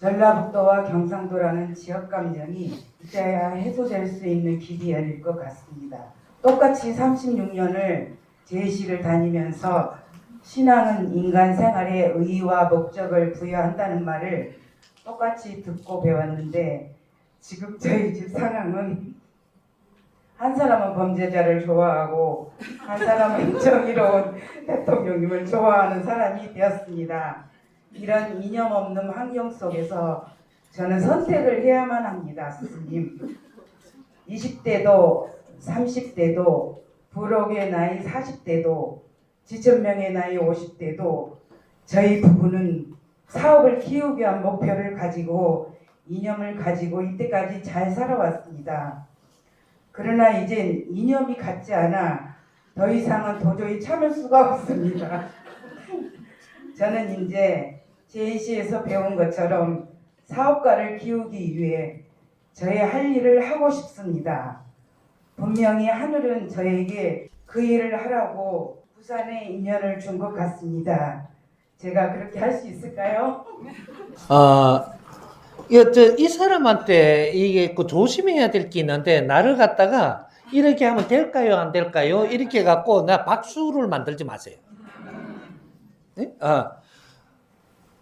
전라북도와 경상도라는 지역 감정이 이제야 해소될 수 있는 길이 열릴 것 같습니다. 똑같이 36년을 제시를 다니면서 신앙은 인간 생활에 의의와 목적을 부여한다는 말을 똑같이 듣고 배웠는데 지금 저희 집 상황은 한 사람은 범죄자를 좋아하고 한 사람은 정의로운 대통령님을 좋아하는 사람이 되었습니다. 이런 이념 없는 환경 속에서 저는 선택을 해야만 합니다, 스승님. 20대도 30대도 부록의 나이 40대도 지천명의 나이 50대도 저희 부부는 사업을 키우기 위한 목표를 가지고 이념을 가지고 이때까지 잘 살아왔습니다. 그러나 이젠 이념이 같지 않아 더 이상은 도저히 참을 수가 없습니다. 저는 이제 제시에서 배운 것처럼 사업가를 키우기 위해 저의 할 일을 하고 싶습니다. 분명히 하늘은 저에게 그 일을 하라고 부산에 인연을 준 것 같습니다. 제가 그렇게 할 수 있을까요? 어, 이, 저, 이 사람한테 이게 그 조심해야 될 게 있는데, 나를 갖다가 이렇게 하면 될까요? 안 될까요? 이렇게 갖고 나 박수를 만들지 마세요. 네? 아,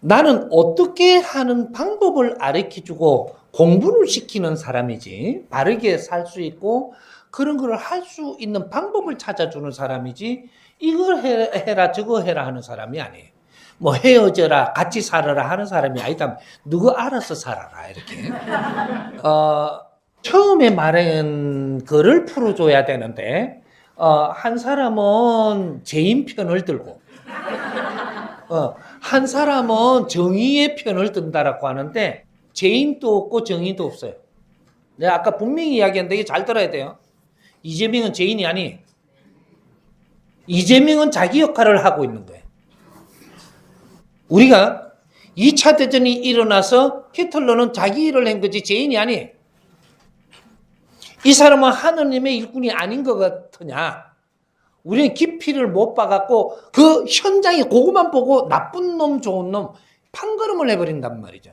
나는 어떻게 하는 방법을 가르쳐 주고 공부를 시키는 사람이지, 바르게 살 수 있고, 그런 걸 할 수 있는 방법을 찾아주는 사람이지, 이걸 해- 해라, 저거 해라 하는 사람이 아니에요. 뭐 헤어져라 같이 살아라 하는 사람이 아니다. 누구 알아서 살아라 이렇게. 어, 처음에 말한 거를 풀어줘야 되는데 어, 한 사람은 죄인 편을 들고 어, 한 사람은 정의의 편을 든다라고 하는데 죄인도 없고 정의도 없어요. 내가 아까 분명히 이야기했는데 이게 잘 들어야 돼요. 이재명은 죄인이 아니. 이재명은 자기 역할을 하고 있는 거예요. 우리가 2차 대전이 일어나서 히틀러는 자기 일을 한 거지 죄인이 아니. 이 사람은 하느님의 일꾼이 아닌 것 같으냐? 우리는 깊이를 못 봐갖고 그 현장에 그것만 보고 나쁜 놈, 좋은 놈 판가름을 해버린단 말이죠.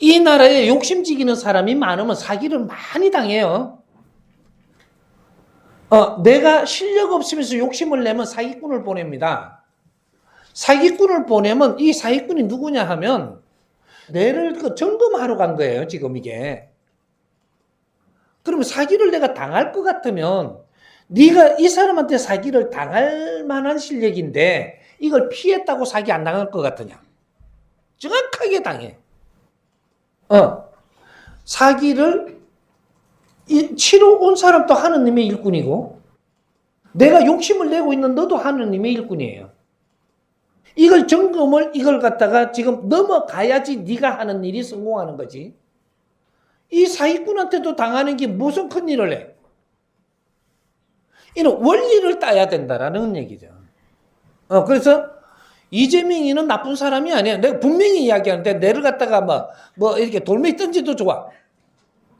이 나라에 욕심지기는 사람이 많으면 사기를 많이 당해요. 어, 내가 실력 없으면서 욕심을 내면 사기꾼을 보냅니다. 사기꾼을 보내면 이 사기꾼이 누구냐 하면 내를 그 점검하러 간 거예요, 지금 이게. 그러면 사기를 내가 당할 것 같으면 네가 이 사람한테 사기를 당할 만한 실력인데 이걸 피했다고 사기 안 당할 것 같으냐? 정확하게 당해. 어. 사기를 이- 치러 온 사람도 하느님의 일꾼이고 내가 욕심을 내고 있는 너도 하느님의 일꾼이에요. 이걸 점검을 이걸 갖다가 지금 넘어가야지 네가 하는 일이 성공하는 거지. 이 사기꾼한테도 당하는 게 무슨 큰 일을 해? 이는 원리를 따야 된다라는 얘기죠. 어, 그래서 이재명이는 나쁜 사람이 아니야. 내가 분명히 이야기하는데 내를 갖다가 뭐, 뭐 이렇게 돌멩이 던지도 좋아.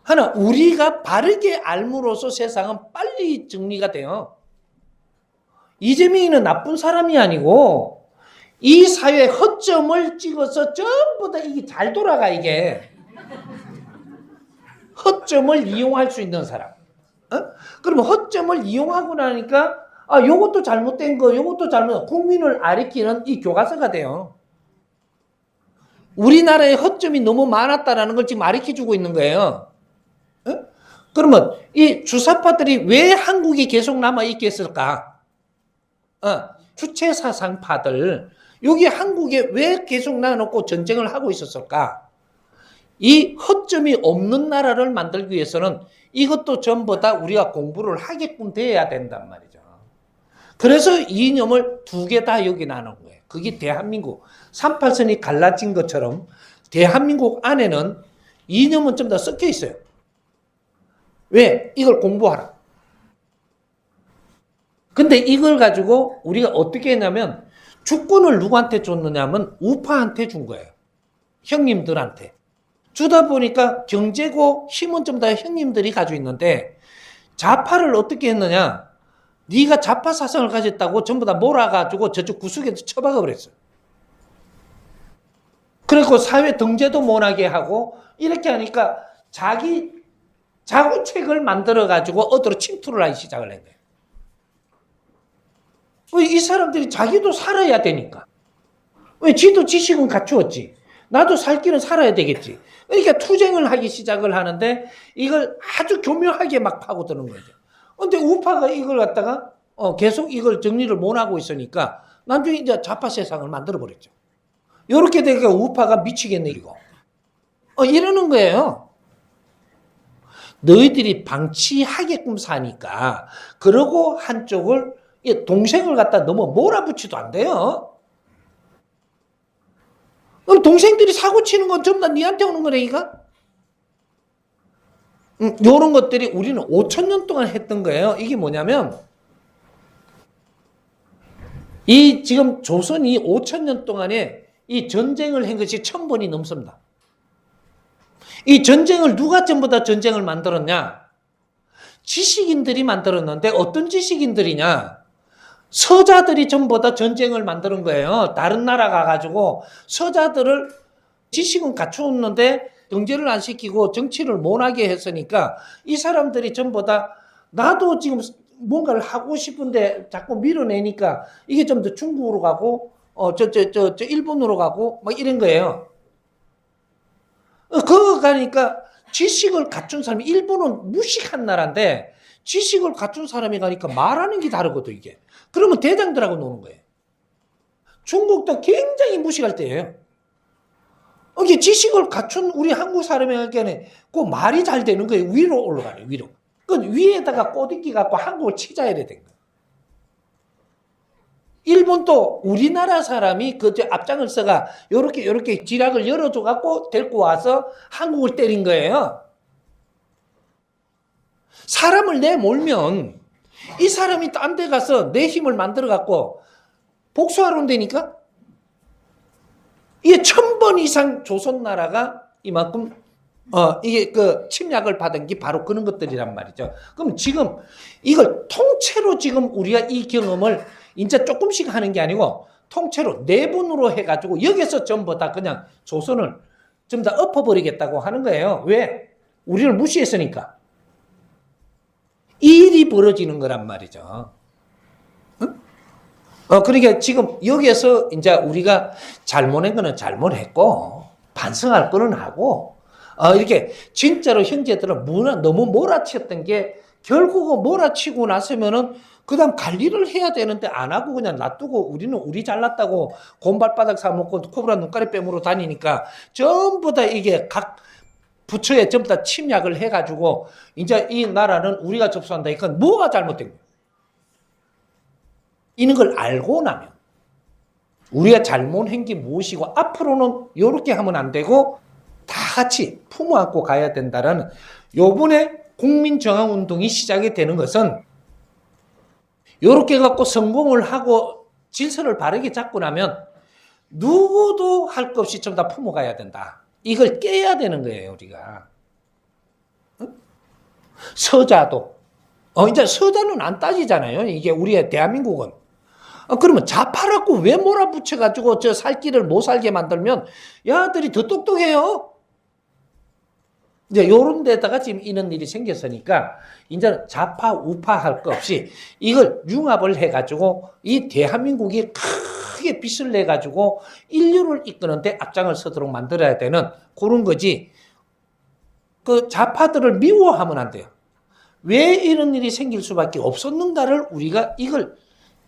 하나, 우리가 바르게 알므로써 세상은 빨리 정리가 돼요. 이재명이는 나쁜 사람이 아니고 이 사회 허점을 찍어서 전부 다 이게 잘 돌아가 이게 허점을 이용할 수 있는 사람. 어? 그러면 허점을 이용하고 나니까 아 요것도 잘못된 거, 요것도 잘못 국민을 아리키는 이 교과서가 돼요. 우리나라의 허점이 너무 많았다라는 걸 지금 아리켜 주고 있는 거예요. 어? 그러면 이 주사파들이 왜 한국에 계속 남아 있겠을까? 어, 주체 사상파들 여기 한국에 왜 계속 나놓고 전쟁을 하고 있었을까? 이 허점이 없는 나라를 만들기 위해서는 이것도 전부 다 우리가 공부를 하게끔 돼야 된단 말이죠. 그래서 이념을 두 개 다 여기 나눈 거예요. 그게 대한민국 38선이 갈라진 것처럼 대한민국 안에는 이념은 좀 더 섞여 있어요. 왜? 이걸 공부하라. 근데 이걸 가지고 우리가 어떻게 했냐면 주권을 누구한테 줬느냐면 우파한테 준 거예요. 형님들한테. 주다 보니까 경제고 힘은 좀 다 형님들이 가지고 있는데 좌파를 어떻게 했느냐? 네가 좌파 사상을 가졌다고 전부 다 몰아가지고 저쪽 구석에 쳐박아 버렸어요. 그리고 사회 등재도 못하게 하고 이렇게 하니까 자기 자구책을 만들어 가지고 어디로 침투를 하기 시작을 한 거예요. 왜이 사람들이 자기도 살아야 되니까. 왜 지도 지식은 갖추었지. 나도 살 길은 살아야 되겠지. 그러니까 투쟁을 하기 시작을 하는데 이걸 아주 교묘하게 막 파고드는 거죠. 근데 우파가 이걸 갖다가 어, 계속 이걸 정리를 못 하고 있으니까 나중에 이제 좌파 세상을 만들어 버렸죠. 이렇게 되니까 우파가 미치겠네 이거. 어, 이러는 거예요. 너희들이 방치하게끔 사니까 그러고 한쪽을 이 동생을 갖다 너무 몰아붙이도 안 돼요. 그럼 동생들이 사고 치는 건 전부 다 니한테 오는 거라니까? 음, 요런 것들이 우리는 5천 년 동안 했던 거예요. 이게 뭐냐면 이 지금 조선이 5천 년 동안에 이 전쟁을 한 것이 천 번이 넘습니다. 이 전쟁을 누가 전부 다 전쟁을 만들었냐? 지식인들이 만들었는데 어떤 지식인들이냐? 서자들이 전부 다 전쟁을 만드는 거예요. 다른 나라 가가지고 서자들을 지식은 갖추었는데 경제를 안 시키고 정치를 못하게 했으니까 이 사람들이 전부 다 나도 지금 뭔가를 하고 싶은데 자꾸 밀어내니까 이게 좀 더 중국으로 가고 어 저 저 저 저 일본으로 가고 막 이런 거예요. 어, 그거 가니까 지식을 갖춘 사람이 일본은 무식한 나라인데 지식을 갖춘 사람이 가니까 말하는 게 다르거든 이게. 그러면 대장들하고 노는 거예요. 중국도 굉장히 무식할 때예요. 어, 이게 지식을 갖춘 우리 한국 사람에게는 그 말이 잘 되는 거예요. 위로 올라가요. 위로. 그 위에다가 꼬디기 갖고 한국을 치자야 된 거예요. 일본도 우리나라 사람이 그저 앞장을 써가 요렇게 요렇게 지략을 열어줘 갖고 데리고 와서 한국을 때린 거예요. 사람을 내몰면 이 사람이 딴 데 가서 내 힘을 만들어 갖고 복수하러 온다니까? 이게 천 번 이상 조선 나라가 이만큼 어 이게 그 침략을 받은 게 바로 그런 것들이란 말이죠. 그럼 지금 이걸 통째로 지금 우리가 이 경험을 이제 조금씩 하는 게 아니고 통째로 내분으로 해가지고 여기서 전부 다 그냥 조선을 전부 다 엎어버리겠다고 하는 거예요. 왜? 우리를 무시했으니까. 이 일이 벌어지는 거란 말이죠. 응? 어, 그러니까 지금 여기에서 이제 우리가 잘못한 거는 잘못했고, 반성할 거는 하고, 어, 이렇게 진짜로 형제들은 몰아, 너무 몰아치었던 게 결국은 몰아치고 나서면은 그 다음 관리를 해야 되는데 안 하고 그냥 놔두고 우리는 우리 잘났다고 곰발바닥 사먹고 코브라 눈가리 뺨으로 다니니까 전부 다 이게 각 부처에 전부 다 침략을 해가지고 이제 이 나라는 우리가 접수한다. 이건 뭐가 잘못된 거예요? 이런 걸 알고 나면 우리가 잘못한 게 무엇이고 앞으로는 이렇게 하면 안 되고 다 같이 품어 안고 가야 된다라는 요번에 국민정화운동이 시작이 되는 것은 이렇게 갖고 성공을 하고 질서를 바르게 잡고 나면 누구도 할 것 없이 좀 다 품어가야 된다. 이걸 깨야 되는 거예요, 우리가. 응? 서자도. 어, 이제 서자는 안 따지잖아요. 이게 우리의 대한민국은. 어, 그러면 자파라고 왜 몰아붙여가지고 저 살 길을 못 살게 만들면 야들이 더 똑똑해요. 이제 요런 데다가 지금 이런 일이 생겼으니까 이제는 좌파 우파 할 거 없이 이걸 융합을 해가지고 이 대한민국이 크게 빚을 내 가지고 인류를 이끄는데 앞장을 서도록 만들어야 되는 그런 거지. 그 좌파들을 미워하면 안 돼요. 왜 이런 일이 생길 수밖에 없었는가를 우리가 이걸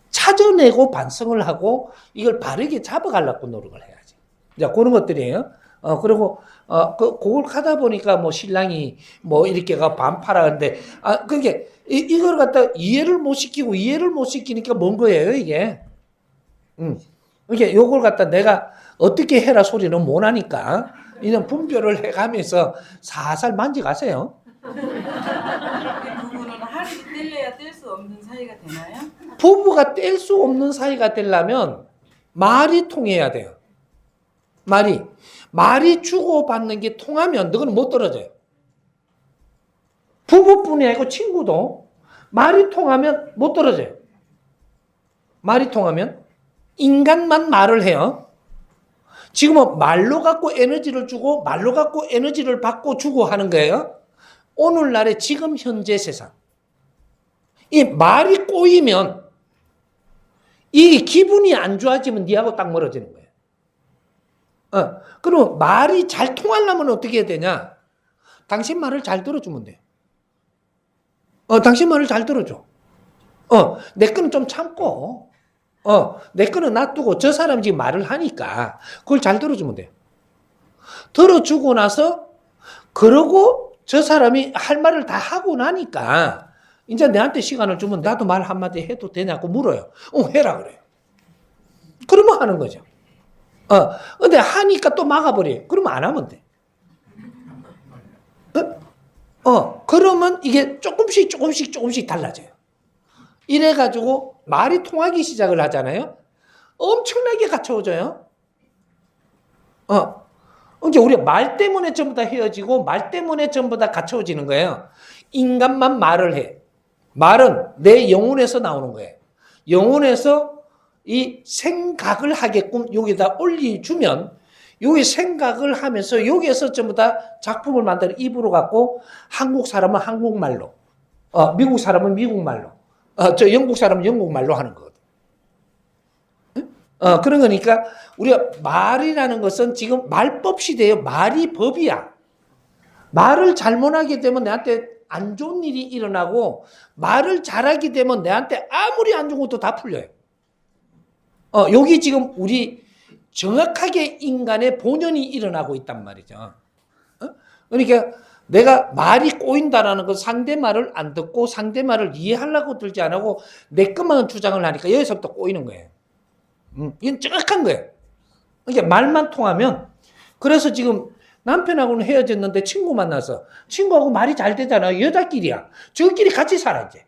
찾아내고 반성을 하고 이걸 바르게 잡아가려고 노력을 해야지. 자, 그런 것들이에요. 어, 그리고, 어, 그, 그걸 하다 보니까 뭐 신랑이 뭐 이렇게 가 반팔하는데, 아, 그게, 이, 이걸 갖다 이해를 못 시키고 이해를 못 시키니까 뭔 거예요, 이게. 음. 이게 요걸 갖다 내가 어떻게 해라 소리는 못 하니까, 이런 분별을 해가면서 살살 만져가세요. 그 부부는 하루 뗄래야 뗄 수 없는 사이가 되나요? 부부가 뗄 수 없는 사이가 되려면 말이 통해야 돼요. 말이. 말이 주고받는 게 통하면 너는 못 떨어져요. 부부뿐이 아니고 친구도 말이 통하면 못 떨어져요. 말이 통하면 인간만 말을 해요. 지금은 말로 갖고 에너지를 주고 말로 갖고 에너지를 받고 주고 하는 거예요. 오늘날의 지금 현재 세상. 이 말이 꼬이면 이 기분이 안 좋아지면 니하고 딱 멀어지는 거예요. 어, 그럼 말이 잘 통하려면 어떻게 해야 되냐? 당신 말을 잘 들어주면 돼요. 어, 당신 말을 잘 들어줘. 어, 내 거는 좀 참고, 어, 내 거는 놔두고 저 사람이 지금 말을 하니까 그걸 잘 들어주면 돼요. 들어주고 나서, 그러고 저 사람이 할 말을 다 하고 나니까 이제 내한테 시간을 주면 나도 말 한마디 해도 되냐고 물어요. 어, 해라 그래요. 그러면 하는 거죠. 어, 근데 하니까 또 막아버려요. 그러면 안 하면 돼. 어? 어, 그러면 이게 조금씩 조금씩 조금씩 달라져요. 이래가지고 말이 통하기 시작을 하잖아요. 엄청나게 갖춰져요. 어. 이제 우리 말 때문에 전부 다 헤어지고 말 때문에 전부 다 갖춰지는 거예요. 인간만 말을 해. 말은 내 영혼에서 나오는 거예요. 영혼에서 이 생각을 하게끔 여기다 올려주면 여기 생각을 하면서 여기에서 전부 다 작품을 만들어 입으로 갖고 한국 사람은 한국말로, 어, 미국 사람은 미국말로, 어, 저 영국 사람은 영국 말로 하는 거거든. 어, 그런 거니까 우리가 말이라는 것은 지금 말법 시대예요. 말이 법이야. 말을 잘못하게 되면 내한테 안 좋은 일이 일어나고 말을 잘하게 되면 내한테 아무리 안 좋은 것도 다 풀려요. 어, 여기 지금 우리 정확하게 인간의 본연이 일어나고 있단 말이죠. 어? 그러니까 내가 말이 꼬인다라는 건 상대 말을 안 듣고 상대 말을 이해하려고 들지 안 하고 내 것만 주장을 하니까 여기서부터 꼬이는 거예요. 음, 이건 정확한 거예요. 그러니까 말만 통하면 그래서 지금 남편하고는 헤어졌는데 친구 만나서 친구하고 말이 잘 되잖아. 여자끼리야. 저끼리 같이 살아 이제.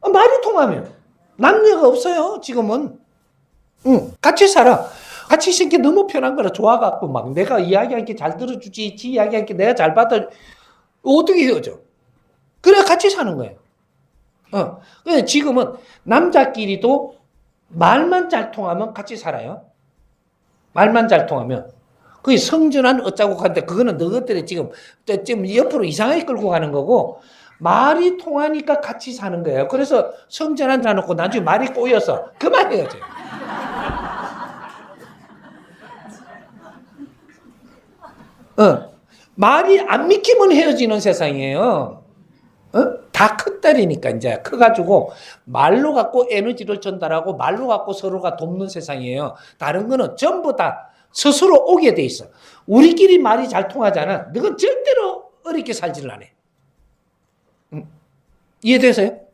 아, 말이 통하면 남녀가 없어요. 지금은. 응, 같이 살아. 같이 있는 게 너무 편한 거라 좋아갖고 막 내가 이야기한 게 잘 들어주지, 지 이야기한 게 내가 잘 받아. 어떻게 헤어져? 그래 같이 사는 거예요. 어, 근데 지금은 남자끼리도 말만 잘 통하면 같이 살아요. 말만 잘 통하면. 그게 성전한 어쩌고 하는데 그거는 너희들이 지금 지금 옆으로 이상하게 끌고 가는 거고 말이 통하니까 같이 사는 거예요. 그래서 성전한 자놓고 나중에 말이 꼬여서 그만 헤어져요. 어, 말이 안 믿기면 헤어지는 세상이에요. 어? 다 큰딸이니까 이제 커가지고 말로 갖고 에너지를 전달하고 말로 갖고 서로가 돕는 세상이에요. 다른 거는 전부 다 스스로 오게 돼 있어. 우리끼리 말이 잘 통하잖아. 너는 절대로 어렵게 살지를 않아. 응. 이해되세요?